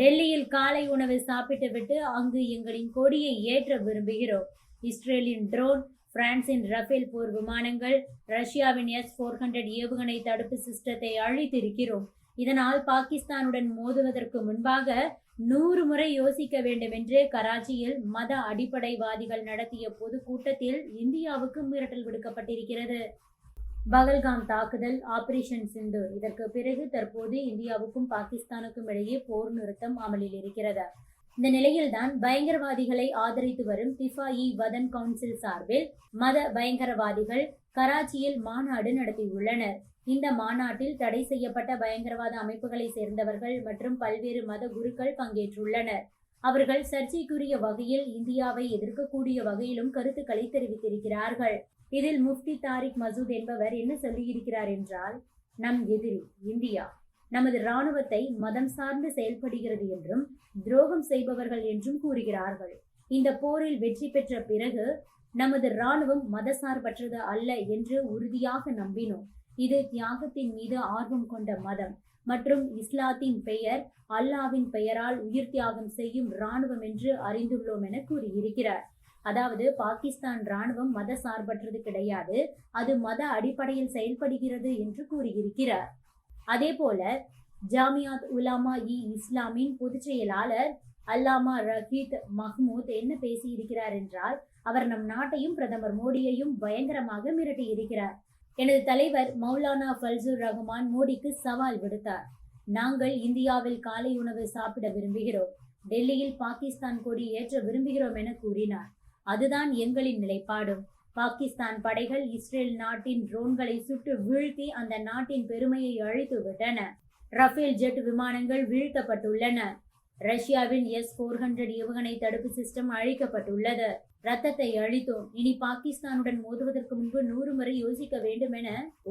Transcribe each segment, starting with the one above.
டெல்லியில் காலை உணவை சாப்பிட்டுவிட்டு அங்கு எங்களின் கொடியை ஏற்ற விரும்புகிறோம். இஸ்ரேலின் ட்ரோன் பிரான்சின் ரஃபேல் போர் விமானங்கள் ரஷ்யாவின் எஸ் ஃபோர் ஹண்ட்ரட் ஏவுகணை தடுப்பு சிஸ்டத்தை அழித்திருக்கிறோம். இதனால் பாகிஸ்தானுடன் மோதுவதற்கு முன்பாக நூறு முறை யோசிக்க வேண்டும் என்று கராச்சியில் மத அடிப்படைவாதிகள் நடத்திய பொதுக்கூட்டத்தில் இந்தியாவுக்கு மிரட்டல் விடுக்கப்பட்டிருக்கிறது. பகல்காம் தாக்குதல் ஆபரேஷன் சிந்து. இதற்கு பிறகு தற்போது இந்தியாவுக்கும் பாகிஸ்தானுக்கும் இடையே போர் நிறுத்தம் அமலில் இருக்கிறது. இந்த நிலையில்தான் பயங்கரவாதிகளை ஆதரித்து வரும் திஃபாயி வதன் கவுன்சில் சார்பில் மத பயங்கரவாதிகள் கராச்சியில் மாநாடு நடத்தியுள்ளனர். இந்த மாநாட்டில் தடை செய்யப்பட்ட பயங்கரவாத அமைப்புகளை சேர்ந்தவர்கள் மற்றும் பல்வேறு மத குருக்கள் பங்கேற்றுள்ளனர். அவர்கள் சர்ச்சைக்குரிய வகையில் இந்தியாவை எதிர்க்கக்கூடிய வகையிலும் கருத்துக்களை தெரிவித்திருக்கிறார்கள். இதில் முஃப்தி தாரிக் மசூத் என்பவர் என்ன சொல்லியிருக்கிறார் என்றால் நம் எதிரி இந்தியா நமது இராணுவத்தை மதம் சார்ந்து செயல்படுகிறது என்றும் துரோகம் செய்பவர்கள் என்றும் கூறுகிறார்கள். இந்த போரில் வெற்றி பெற்ற பிறகு நமது இராணுவம் மதசார்பற்றது அல்ல என்று உறுதியாக நம்பினோம். இது தியாகத்தின் மீது ஆர்வம் கொண்ட மதம். மற்றும் இஸ்லாத்தின் பெயர் அல்லாவின் பெயரால் உயிர் தியாகம் செய்யும் இராணுவம் என்று அறிந்துள்ளோம் என கூறியிருக்கிறார். அதாவது பாகிஸ்தான் ராணுவம் மத சார்பற்றது கிடையாது அது மத அடிப்படையில் செயல்படுகிறது என்று கூறியிருக்கிறார். அதே போல ஜாமியாத் உலாமா இ இஸ்லாமின் பொதுச் செயலாளர் அல்லாமா ரஹீத் மஹ்மூத் என்ன பேசியிருக்கிறார் என்றால் அவர் நம் நாட்டையும் பிரதமர் மோடியையும் பயங்கரமாக மிரட்டியிருக்கிறார். எனது தலைவர் மௌலானா ஃபல்சூர் ரஹ்மான் மோடிக்கு சவால் விடுத்தார். நாங்கள் இந்தியாவில் காலை உணவு சாப்பிட விரும்புகிறோம். டெல்லியில் பாகிஸ்தான் கொடி ஏற்ற விரும்புகிறோம் என கூறினார். அதுதான் எங்களின் நிலைப்பாடும். பாகிஸ்தான் படைகள் இஸ்ரேல் நாட்டின் ட்ரோன்களை சுட்டு வீழ்த்தி அந்த நாட்டின் பெருமையை அழித்து விட்டன ரஃபேல் ஜெட் விமானங்கள் வீழ்த்தப்பட்டுள்ளன. ரஷ்யாவின் எஸ் ஃபோர் ஹண்ட்ரட் ஏவுகணை தடுப்பு சிஸ்டம் அழிக்கப்பட்டுள்ளது. ரத்தத்தை அழித்தோம். இனி பாகிஸ்தானுடன் மோதுவதற்கு முன்பு நூறு முறை யோசிக்க வேண்டும் என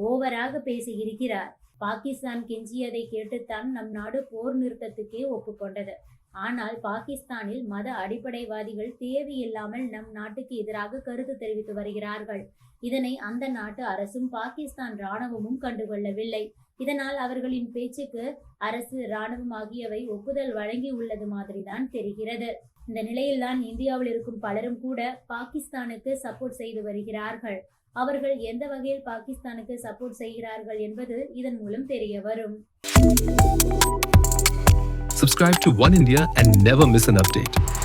ஓவராக பேசியிருக்கிறார். பாகிஸ்தான் கெஞ்சியதை கேட்டுத்தான் நம் நாடு போர் நிறுத்தத்துக்கே ஒப்புக்கொண்டது. ஆனால் பாகிஸ்தானில் மத அடிப்படைவாதிகள் தேவையில்லாமல் நம் நாட்டுக்கு எதிராக கருத்து தெரிவித்து வருகிறார்கள். இதனை அந்த நாட்டு அரசும் பாகிஸ்தான் ராணுவமும் கண்டுகொள்ளவில்லை. இதனால் அவர்களின் பேச்சுக்கு அரசு ராணுவம் ஆகியவை ஒப்புதல் வழங்கி உள்ளது மாதிரிதான் தெரிகிறது. இந்த நிலையில்தான் இந்தியாவில் இருக்கும் பலரும் கூட பாகிஸ்தானுக்கு சப்போர்ட் செய்து வருகிறார்கள். அவர்கள் எந்த வகையில் பாகிஸ்தானுக்கு சப்போர்ட் செய்கிறார்கள் என்பது இதன் மூலம் தெரிய வரும். Subscribe to One India and never miss an update.